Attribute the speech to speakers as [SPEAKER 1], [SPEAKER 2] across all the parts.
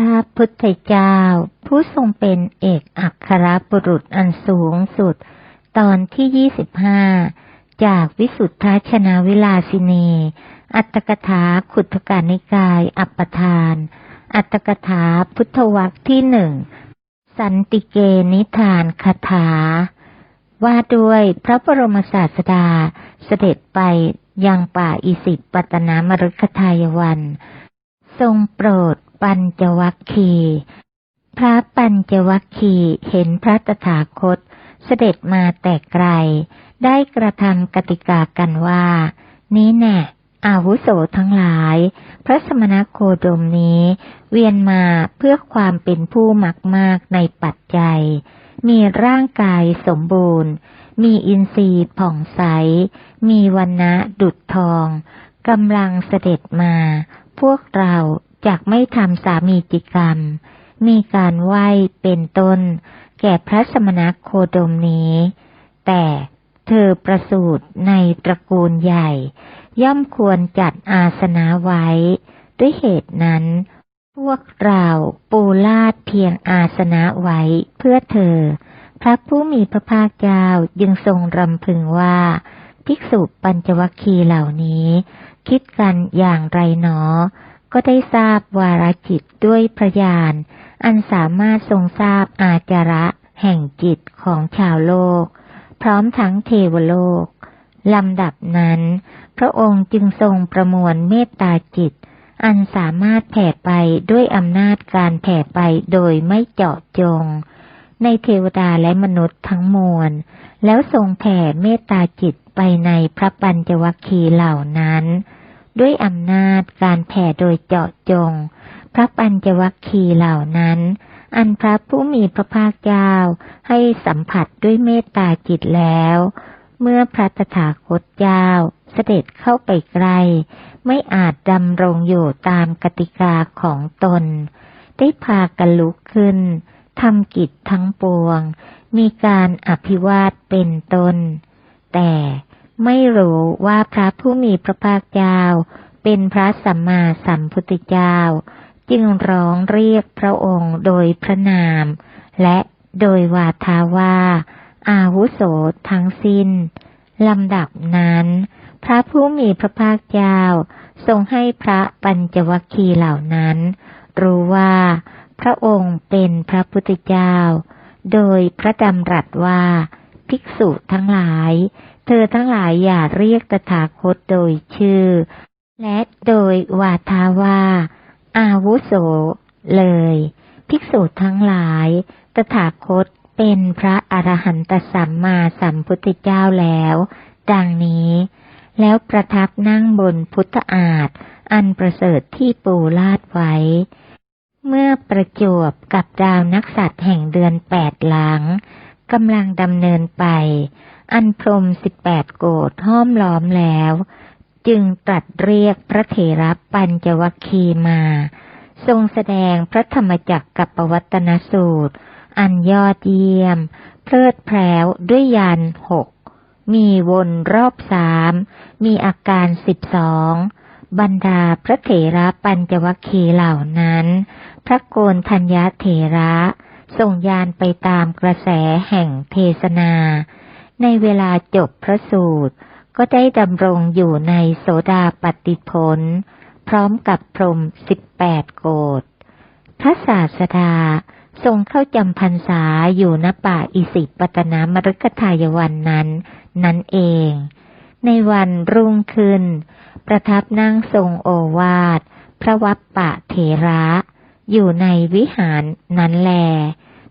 [SPEAKER 1] ระพุทธเจ้า ผู้ทรงเป็นเอกอัครบุรุษอันสูงสุด ตอนที่25จากวิสุทธาชนาวิลาสินี อัตตกถาขุทกานิกาย อัปปทาน อัตตกถาพุทธวักที่หนึ่ง สันติเกนิทานคาถา ว่าด้วยพระบรมศาสดาเสด็จไปยังป่าอิสิปตนามฤคทายวัน ทรงโปรด ปัญจวัคคีพระปัญจวัคคีเห็นพระตถาคต เสด็จมาแต่ไกล ได้กระทำกติกากันว่า นี้แน่อาวุโสทั้งหลาย พระสมณโคดมนี้ เวียนมาเพื่อความเป็นผู้มักมากในปัจจัย มีร่างกายสมบูรณ์ มีอินทรีย์ผ่องใส มีวันนะดุจทองกำลังเสด็จมา พวกเรา จากไม่ทำสามีจิกรรม มีการไหว้เป็นต้น แก่พระสมณโคดมนี้ แต่เธอประสูติในตระกูลใหญ่ ย่อมควรจัดอาสนะไว้ ด้วยเหตุนั้น พวกเราปูลาดเพียงอาสนะไว้เพื่อเธอ พระผู้มีพระภาคเจ้ายังทรงรำพึงว่าภิกษุปัญจวัคคีย์เหล่านี้ คิดกันอย่างไรหนอ ก็ได้ทราบวารจิตด้วยพระญาณอันสามารถทรงทราบอาจาระแห่งจิตของชาวโลก พร้อมทั้งเทวโลกลำดับนั้น พระองค์จึงทรงประมวลเมตตาจิต อันสามารถแผ่ไปด้วยอำนาจการแผ่ไปโดยไม่เจาะจง ในเทวดาและมนุษย์ทั้งมวล แล้วทรงแผ่เมตตาจิตไปในพระปัญจวัคคีย์เหล่านั้น ด้วยอำนาจการแผ่โดยเจาะจง พระปัญจวัคคีย์เหล่านั้น อันพระผู้มีพระภาคเจ้าให้สัมผัสด้วยเมตตาจิตแล้ว เมื่อพระตถาคตเจ้าเสด็จเข้าไปใกล ไม่อาจดำรงอยู่ตามกติกาของตน ได้พากันลุกขึ้นทำกิจทั้งปวง มีการอภิวาทเป็นตน แต่ ไม่รู้ว่าพระผู้มีพระภาคเจ้า เป็นพระสัมมาสัมพุทธเจ้า จึงร้องเรียกพระองค์โดยพระนาม และโดยวาทาว่า อาวุโสทั้งสิ้นลำดับนั้น พระผู้มีพระภาคเจ้า ทรงให้พระปัญจวัคคีย์เหล่านั้น รู้ว่า พระองค์เป็นพระพุทธเจ้า โดยพระดำรัสว่า ภิกษุทั้งหลาย เธอทั้งหลายอย่าเรียกตถาคตโดยชื่อ และโดยวาทาว่าอาวุโส เลย ภิกษุทั้งหลาย ตถาคตเป็นพระอรหันตสัมมาสัมพุทธเจ้าแล้ว ดังนี้ แล้วประทับนั่งบนพุทธอาฏอันประเสริฐที่ปูลาดไว้ เมื่อประจวบกับดาวนักสัตว์แห่งเดือนแปดหลังกำลังดำเนินไป อันพรมสิบแปดโกดห้อมล้อมแล้ว จึงตรัสเรียกพระเถระปัญจวัคคีมา ทรงแสดงพระธรรมจักรกับปวัตนสูตร อันยอดเยี่ยม เพลิดแพร้วด้วยยานหก มีวนรอบสาม มีอาการสิบสองบรรดาพระเถระปัญจวัคคีเหล่านั้น พระโกนธัญญาเถระส่งยานไปตามกระแสแห่งเทศนา ในเวลาจบพระสูตร ก็ได้ดำรงอยู่ในโสดาปฏิพลพร้อมกับพรมสิบแปดโกดพระศาสดาทรงเข้าจำพรรษาอยู่ณป่าอิสิปตนามฤคทายวันนั้น นั่นเอง ในวันรุ่งขึ้น ประทับนั่งทรงโอวาท พระวัปปะเถระ อยู่ในวิหารนั้นแล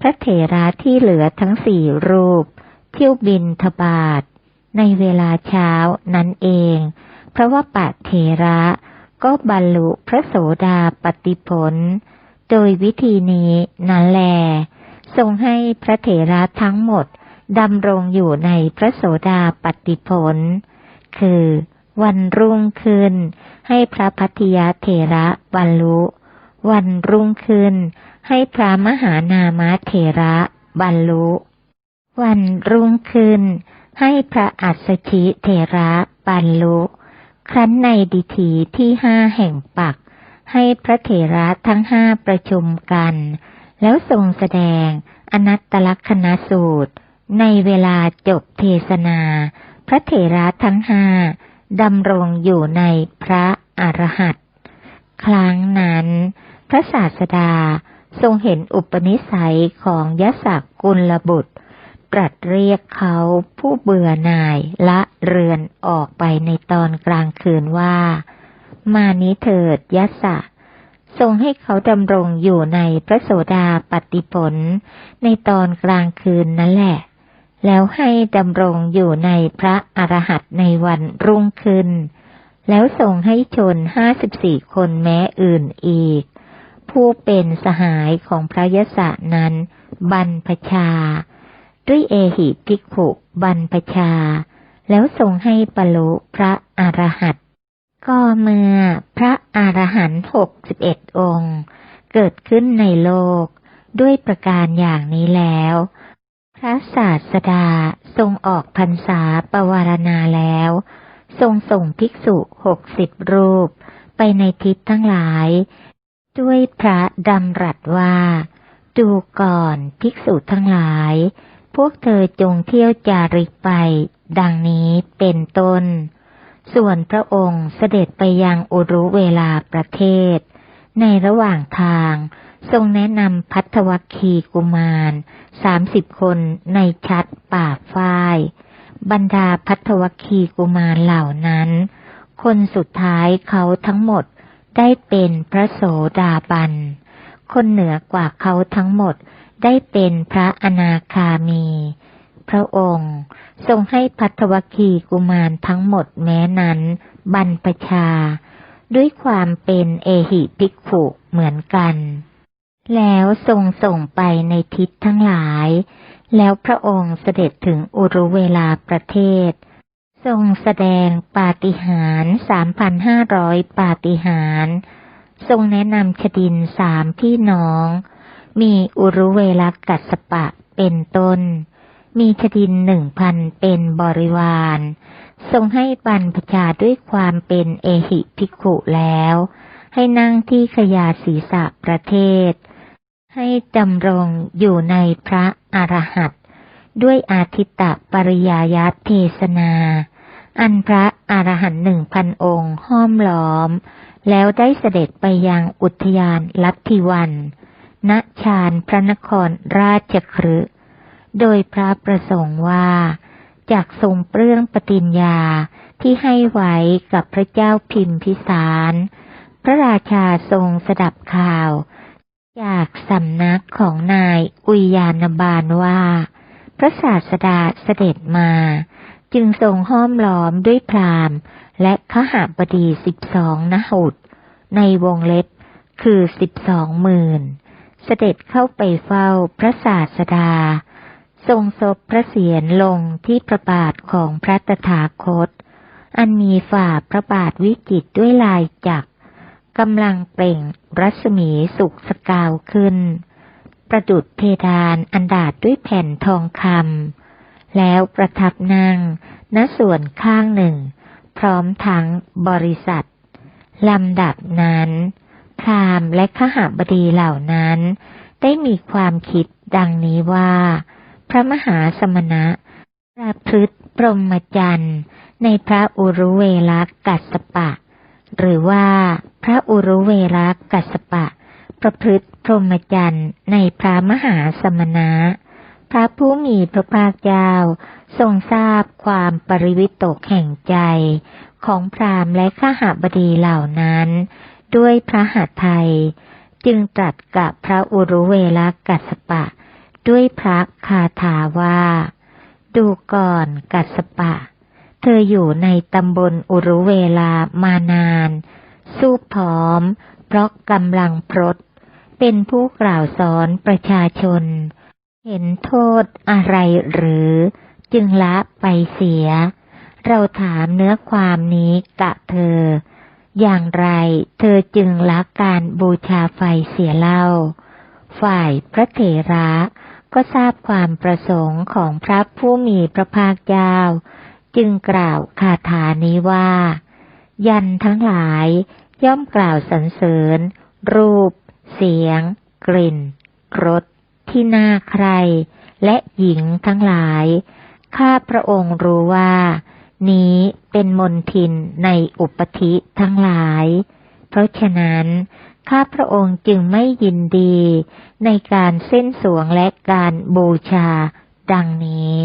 [SPEAKER 1] พระเถระที่เหลือทั้งสี่รูป เที่ยวบินทบาทในเวลาเช้านั่นเอง เพราะว่าปัเทระก็บรรลุพระโสดาปติผล โดยวิธีนี้นั่นแล ทรงให้พระเถระทั้งหมดดำรงอยู่ในพระโสดาปติผล คือวันรุ่งขึ้น ให้พระพัทยาเถระบรรลุ วันรุ่งขึ้น ให้พระมหานามเถระบรรลุ วันรุ่งขึ้น ให้พระอัสชิเถระบรรลุ ครั้นในดิถีที่ห้าแห่งปัก ให้พระเถระทั้งห้าประชุมกัน แล้วทรงแสดงอนัตตลักษณสูตร ในเวลาจบเทศนา พระเถระทั้งห้าดำรงอยู่ในพระอรหัตครั้งนั้น พระศาสดาทรงเห็นอุปนิสัยของยศกุลบุตร ตรัสเรียกเขาผู้เบื่อหน่ายละเรือนออกไปในตอนกลางคืนว่า มานี้เถิดยะสะทรงให้เขาดำรงอยู่ในพระโสดาปฏิผล ในตอนกลางคืนนั่นแหละ แล้วให้ดำรงอยู่ในพระอรหันตในวันรุ่งขึ้น แล้วทรงให้ชนห้าสิบสี่คนแม้อื่นอีก ผู้เป็นสหายของพระยศนั้น บรรพชา ด้วยเอหิภิกขุบรรพชา แล้วทรงให้ปลุพระอรหันตก็เมื่อพระอรหันต์หกสิบเอ็ดองค์ เกิดขึ้นในโลกด้วยประการอย่างนี้แล้ว พระศาสดาทรงออกพรรษาปวารณาแล้ว ทรงส่งภิกษุหกสิบรูป ไปในทิศทั้งหลาย ด้วยพระดำรัสว่า ดูก่อนภิกษุทั้งหลาย พวกเธอจงเที่ยวจาริกไป ดังนี้เป็นต้น ส่วนพระองค์เสด็จไปยังอุรุเวลาประเทศ ในระหว่างทางทรงแนะนำพัทวคีกุมารสามสิบคนในชัดป่าฝ้าย บรรดาพัทวคีกุมารเหล่านั้น คนสุดท้ายเขาทั้งหมดได้เป็นพระโสดาบัน คนเหนือกว่าเขาทั้งหมด ได้เป็นพระอนาคามี พระองค์ทรงให้พัทวคีกุมารทั้งหมดแม้นั้น บรรพชา ด้วยความเป็นเอหิภิกขุเหมือนกัน แล้วทรงส่งไปในทิศทั้งหลาย แล้วพระองค์เสด็จถึงอุรุเวลาประเทศ ทรงแสดงปาฏิหาริย์สามพันห้าร้อยปาฏิหาริย์ทรงแนะนำชดินสามพี่น้อง มีอุรุเวลากัสปะเป็นต้น มีชดินหนึ่งพันเป็นบริวาร ทรงให้บรรพชาด้วยความเป็นเอหิภิกขุแล้ว ให้นั่งที่ขยาศีสะประเทศ ให้ดำรงอยู่ในพระอรหัตด้วยอาทิตตปริยายาเทศนา อันพระอรหันต์หนึ่งพันองค์ห้อมล้อม แล้วได้เสด็จไปยังอุทยานลัทธิวัน ณชานพระนครราชครืโดยพระประสงค์ว่าจากทรงเปลื้องปฏิญญาที่ให้ไว้กับพระเจ้าพิมพิสาร พระราชาทรงสดับข่าว จากสำนักของนายอุยานบาลว่า พระศาสดาเสด็จมา จึงทรงห้อมล้อมด้วยพรามและขหาบดีสิบสองนหุดในวงเล็บคือสิบสองหมื่น เสด็จเข้าไปเฝ้าพระศาสดา ทรงศพพระเศียรลงที่พระบาทของพระตถาคต อันมีฝ่าพระบาทวิจิตด้วยลายจักกำลังเปล่งรัศมีสุกสกาวขึ้น ประดุดเพดานอันดาดด้วยแผ่นทองคำแล้วประทับนั่งณส่วนข้างหนึ่ง พร้อมทั้งบริษัทลำดับนั้น พรามและขหาบดีเหล่านั้น ได้มีความคิดดังนี้ว่า พระมหาสมณะประพฤติปรมจันทร์ในพระอุรุเวลกัสปะ หรือว่าพระอุรุเวลกัสปะ ประพฤติพรหมจรรย์ในพระมหาสมณะ พระผู้มีพระภาคเจ้าทรงทราบความปริวิตกแห่งใจ ของพรามและข้าหาบดีเหล่านั้น ด้วยพระหัตถ์ไทย จึงตรัสกับพระอุรุเวลกัสปะ ด้วยพระคาถาว่า ดูก่อนกัสปะ เธออยู่ในตำบลอุรุเวลามานาน สู้ผอม เพราะกำลังพรตเป็นผู้กล่าวสอนประชาชน เห็นโทษอะไรหรือ จึงละไปเสีย เราถามเนื้อความนี้กะเธอ อย่างไรเธอจึงละการบูชาไฟเสียเล่า ฝ่ายพระเถระก็ทราบความประสงค์ของพระผู้มีพระภาคเจ้า จึงกล่าวคาถานี้ว่า ยันทั้งหลายย่อมกล่าวสรรเสริญ รูป เสียง กลิ่นรสที่น่าใคร และหญิงทั้งหลาย ข้าพระองค์รู้ว่า นี้เป็นมนทินในอุปธิทั้งหลาย เพราะฉะนั้น ข้าพระองค์จึงไม่ยินดี ในการเส้นสวงและการบูชา ดังนี้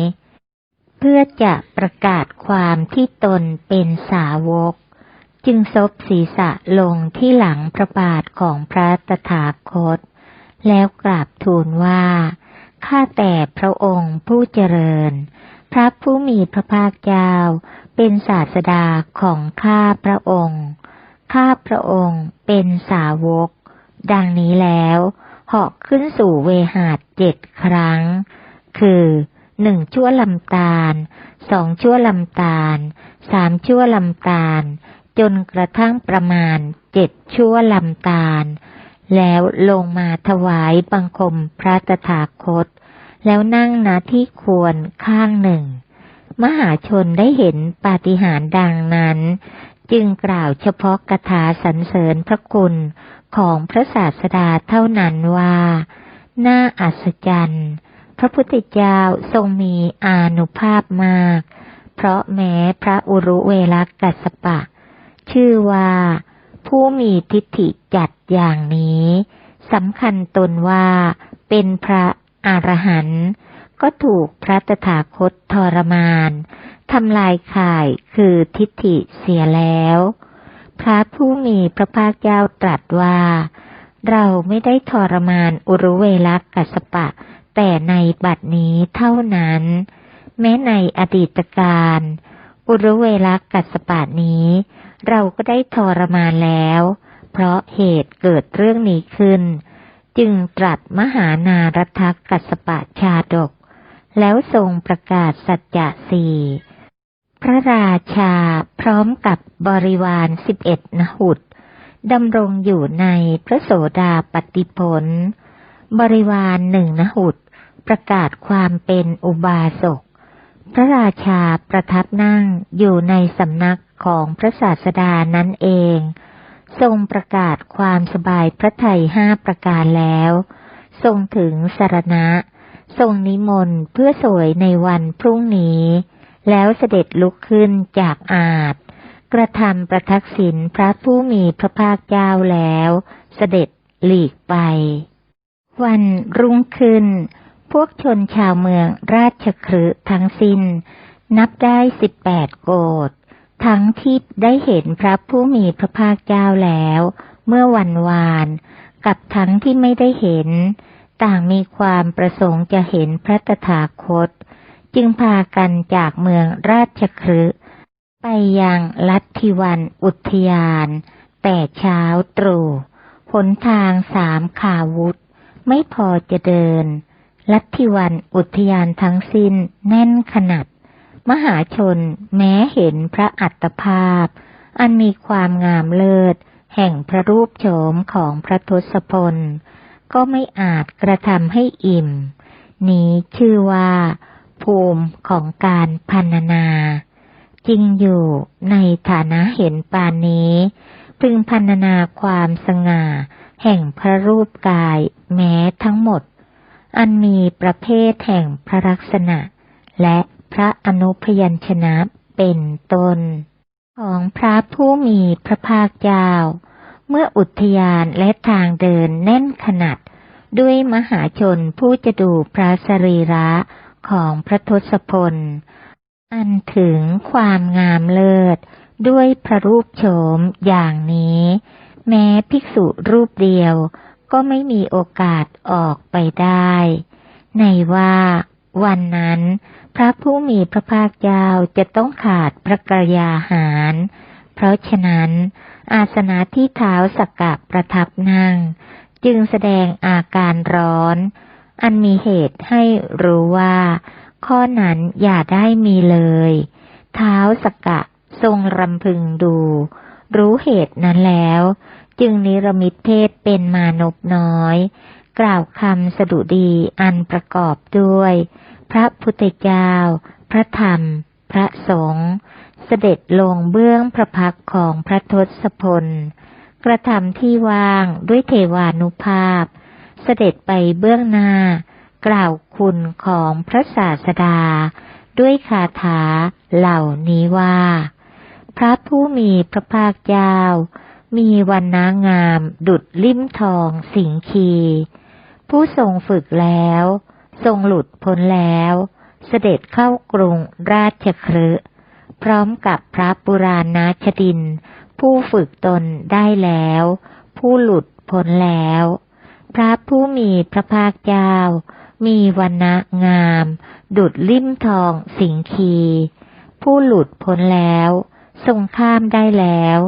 [SPEAKER 1] เพื่อจะประกาศความที่ตนเป็นสาวก จึงซบศีรษะลงที่หลังพระบาทของพระตถาคต แล้วกราบทูลว่า ข้าแต่พระองค์ผู้เจริญ พระผู้มีพระภาคเจ้า เป็นศาสดาของข้าพระองค์ ข้าพระองค์เป็นสาวก ดังนี้แล้วเหาะขึ้นสู่เวหาดเจ็ดครั้ง คือหนึ่งชั่วลำตาลสองชั่วลำตาลสามชั่วลำตาล จนกระทั่งประมาณเจ็ดชั่วลำตาล แล้วลงมาถวายบังคมพระตถาคต แล้วนั่งณที่ควรข้างหนึ่ง มหาชนได้เห็นปาฏิหาริย์ดังนั้น จึงกล่าวเฉพาะกถาสรรเสริญพระคุณของพระศาสดาเท่านั้นว่า น่าอัศจรรย์ พระพุทธเจ้าทรงมีอานุภาพมาก เพราะแม้พระอุรุเวลกัสปะ ชื่อว่าผู้มีทิฏฐิจัดอย่างนี้สำคัญตนว่าเป็นพระ อรหันต์ก็ถูกพระตถาคตทรมานทำลายข่ายคือทิฏฐิเสียแล้ว พระผู้มีพระภาคเจ้าตรัสว่า เราไม่ได้ทรมานอุรุเวลักกัสปะ แต่ในบัดนี้เท่านั้น แม้ในอดีตการ อุรุเวลักกัสสปะนี้ เราก็ได้ทรมานแล้ว เพราะเหตุเกิดเรื่องนี้ขึ้น จึงตรัสมหานารัฐกัสปะชาดก แล้วทรงประกาศสัจจะสี่พระราชาพร้อมกับบริวารสิบเอ็ดนหุดดำรงอยู่ในพระโสดาปฏิผล บริวารหนึ่งนหุดประกาศความเป็นอุบาสก พระราชาประทับนั่งอยู่ในสำนักของพระศาสดานั่นเอง ทรงประกาศความสบายพระทัยห้าประการแล้ว ทรงถึงสารณะ ทรงนิมนต์เพื่อสวยในวันพรุ่งนี้ แล้วเสด็จลุกขึ้นจากอาจกระทำประทักษิณพระผู้มีพระภาคเจ้าแล้ว เสด็จหลีกไป วันรุ่งขึ้น พวกชนชาวเมืองราชครืทั้งสิ้น นับได้สิบแปดโกด ทั้งที่ได้เห็นพระผู้มีพระภาคเจ้าแล้ว เมื่อวันวาน กับทั้งที่ไม่ได้เห็น ต่างมีความประสงค์จะเห็นพระตถาคต จึงพากันจากเมืองราชครืไปยังลัทธิวันอุทยาน แต่เช้าตรู่หนทางสามขาวุธ ไม่พอจะเดิน ลัทธิวันอุทยานทั้งสิ้นแน่นขนาด มหาชนแม้เห็นพระอัตภาพ อันมีความงามเลิศ แห่งพระรูปโฉมของพระทศพล ก็ไม่อาจกระทำให้อิ่ม นี้ชื่อว่า ภูมิของการพันนา จริงอยู่ในฐานะเห็นปานนี้ พึงพันนาความสง่า แห่งพระรูปกายแม้ทั้งหมด อันมีประเภทแห่งพระลักษณะ และ ระอนุพยัญชนะเป็นต้น ของพระผู้มีพระภาคเจ้า เมื่ออุทยานและทางเดินแน่นขนาด ด้วยมหาชนผู้จะดูพระสรีระของพระทศพล อันถึงความงามเลิศ ด้วยพระรูปโฉมอย่างนี้ แม้ภิกษุรูปเดียวก็ไม่มีโอกาสออกไปได้ ในว่า วันนั้น พระผู้มีพระภาคเจ้าจะต้องขาดพระกรยาหาร เพราะฉะนั้น อาสนะที่เท้าสักกะประทับนั่ง จึงแสดงอาการร้อน อันมีเหตุให้รู้ว่า ข้อนั้นอย่าได้มีเลย เท้าสักกะทรงรำพึงดู รู้เหตุนั้นแล้ว จึงนิรมิตเพศเป็นมานพน้อย กล่าวคำสดุดีอันประกอบด้วย พระพุทธเจ้า พระธรรม พระสงฆ์เสด็จลงเบื้องพระพักของพระทศพล กระทำที่ว่างด้วยเทวานุภาพ เสด็จไปเบื้องหน้า กล่าวคุณของพระศาสดา ด้วยคาถาเหล่านี้ว่า พระผู้มีพระภาคเจ้า มีวันนางามดุดลิ่มทองสิงคี ผู้ทรงฝึกแล้ว ทรงหลุดพ้นแล้ว เสด็จเข้ากรุงราชครืพร้อมกับพระปุราณาชดิน ผู้ฝึกตนได้แล้ว ผู้หลุดพ้นแล้ว พระผู้มีพระภาคเจ้า มีวันะงาม ดุดลิ่มทองสิงคี ผู้หลุดพ้นแล้ว ทรงข้ามได้แล้ว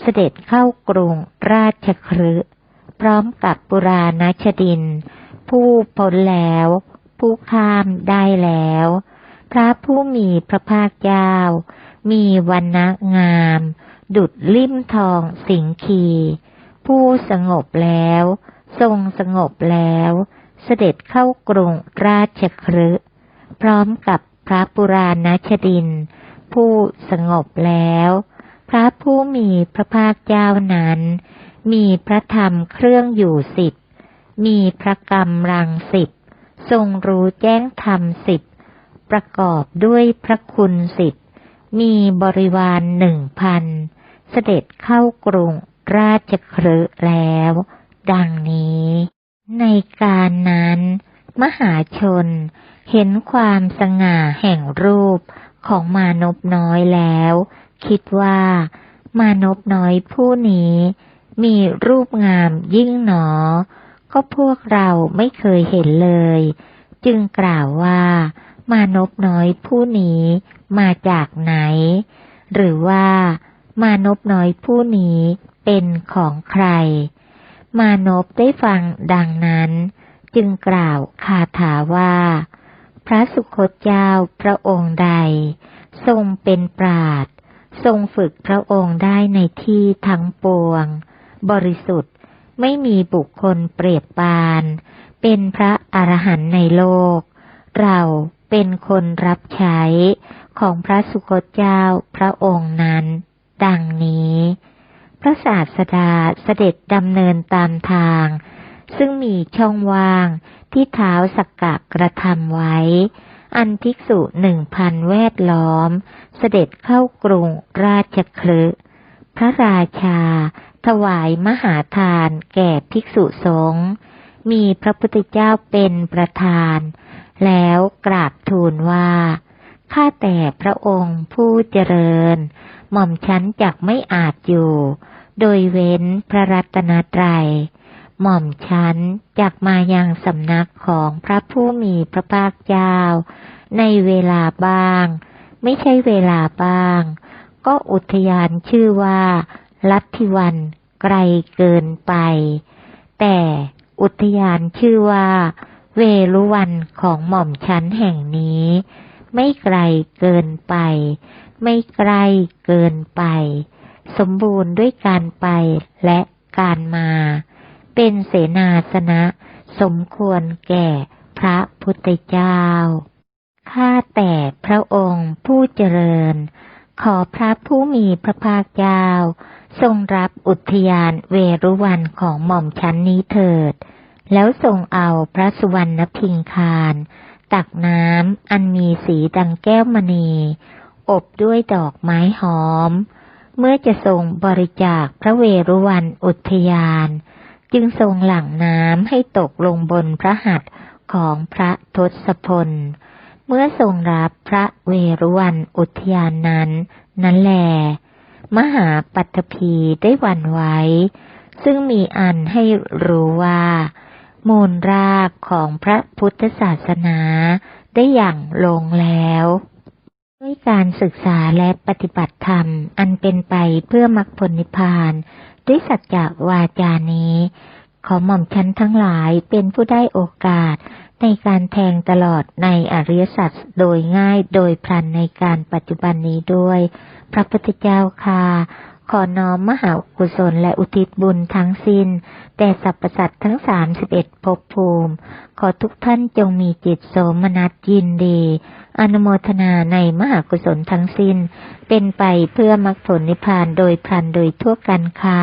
[SPEAKER 1] เสด็จเข้ากรุงราชครืพร้อมกับปุราณชดิน ผู้พ้นแล้ว ผู้ข้ามได้แล้ว พระผู้มีพระภาคเจ้า มีวันนะงาม ดุดลิ่มทองสิงคี ผู้สงบแล้ว ทรงสงบแล้ว เสด็จเข้ากรุงราชครืพร้อมกับพระปุราณชดิน ผู้สงบแล้ว พระผู้มีพระภาคเจ้านั้น มีพระธรรมเครื่องอยู่สิบมีพระกรรมรังสิบ ทรงรู้แจ้งธรรมสิบประกอบด้วยพระคุณสิบมีบริวารหนึ่งพันเสด็จเข้ากรุงราชครืแล้ว ดังนี้ ในการนั้น มหาชนเห็นความสง่าแห่งรูปของมานพน้อยแล้ว คิดว่ามานพน้อยผู้นี้ มีรูปงามยิ่งหนอ ก็พวกเราไม่เคยเห็นเลย จึงกล่าวว่ามานพน้อยผู้นี้มาจากไหน หรือว่ามานพน้อยผู้นี้เป็นของใคร มานพได้ฟังดังนั้น จึงกล่าวคาถาว่า พระสุคตเจ้าพระองค์ใด ทรงเป็นปราดทรงฝึกพระองค์ได้ในที่ทั้งปวง บริสุทธิ์ ไม่มีบุคคลเปรียบปาน เป็นพระอรหันต์ในโลก เราเป็นคนรับใช้ของพระสุคตเจ้าพระองค์นั้น ดังนี้ พระศาสดาเสด็จดำเนินตามทาง ซึ่งมีช่องว่างที่เท้าสักกะกระทำไว้ อันภิกษุหนึ่งพันแวดล้อม เสด็จเข้ากรุงราชคลึพระราชา ถวายมหาทานแก่ภิกษุสงฆ์มีพระพุทธเจ้าเป็นประธาน แล้วกราบทูลว่า ข้าแต่พระองค์ผู้เจริญ หม่อมฉันจักไม่อาจอยู่ โดยเว้นพระรัตนตรัย หม่อมฉันจักมายังสำนักของพระผู้มีพระภาคเจ้า ในเวลาบ้าง ไม่ใช่เวลาบ้าง ก็อุทยานชื่อว่า ลัทธิวัน ไกลเกินไป แต่อุทยานชื่อว่า เวลุวันของหม่อมชั้นแห่งนี้ ไม่ไกลเกินไป ไม่ใกลเกินไป สมบูรณ์ด้วยการไปและการมา เป็นเสนาสนะสมควรแก่พระพุทธเจ้า ข้าแต่พระองค์ผู้เจริญ ขอพระผู้มีพระภาคเจ้า ทรงรับอุทยานเวรุวันของหม่อมชั้นนี้เถิด แล้วทรงเอาพระสุวรรณพิงคาร ตักน้ำอันมีสีดังแก้วมณี อบด้วยดอกไม้หอม เมื่อจะทรงบริจาคพระเวรุวันอุทยาน จึงทรงหลั่งน้ำให้ตกลงบนพระหัตถ์ของพระทศพล เมื่อทรงรับพระเวรุวันอุทยานนั้น นั้นแหล มหาปัตภีได้หวั่นไหวซึ่งมีอันให้รู้ว่า มูลรากของพระพุทธศาสนาได้อย่างลงแล้ว ด้วยการศึกษาและปฏิบัติธรรมอันเป็นไปเพื่อมรรคผลนิพพาน ด้วยสัจจวาจานี้ ขอหม่อมชั้นทั้งหลายเป็นผู้ได้โอกาสในการแทงตลอดในอริยสัจโดยง่ายโดยพลันในการปัจจุบันนี้ด้วย พระพุทธเจ้าค่ะ ขอน้อมมหากุศลและอุทิศบุญทั้งสิ้นแต่สรรพสัตว์ทั้งสามสิบเอ็ดภพภูมิ ขอทุกท่านจงมีจิตโสมนัสยินดี อนุโมทนาในมหากุศลทั้งสิ้น เป็นไปเพื่อมรรคผลนิพพานโดยพลันโดยทั่วกันค่ะ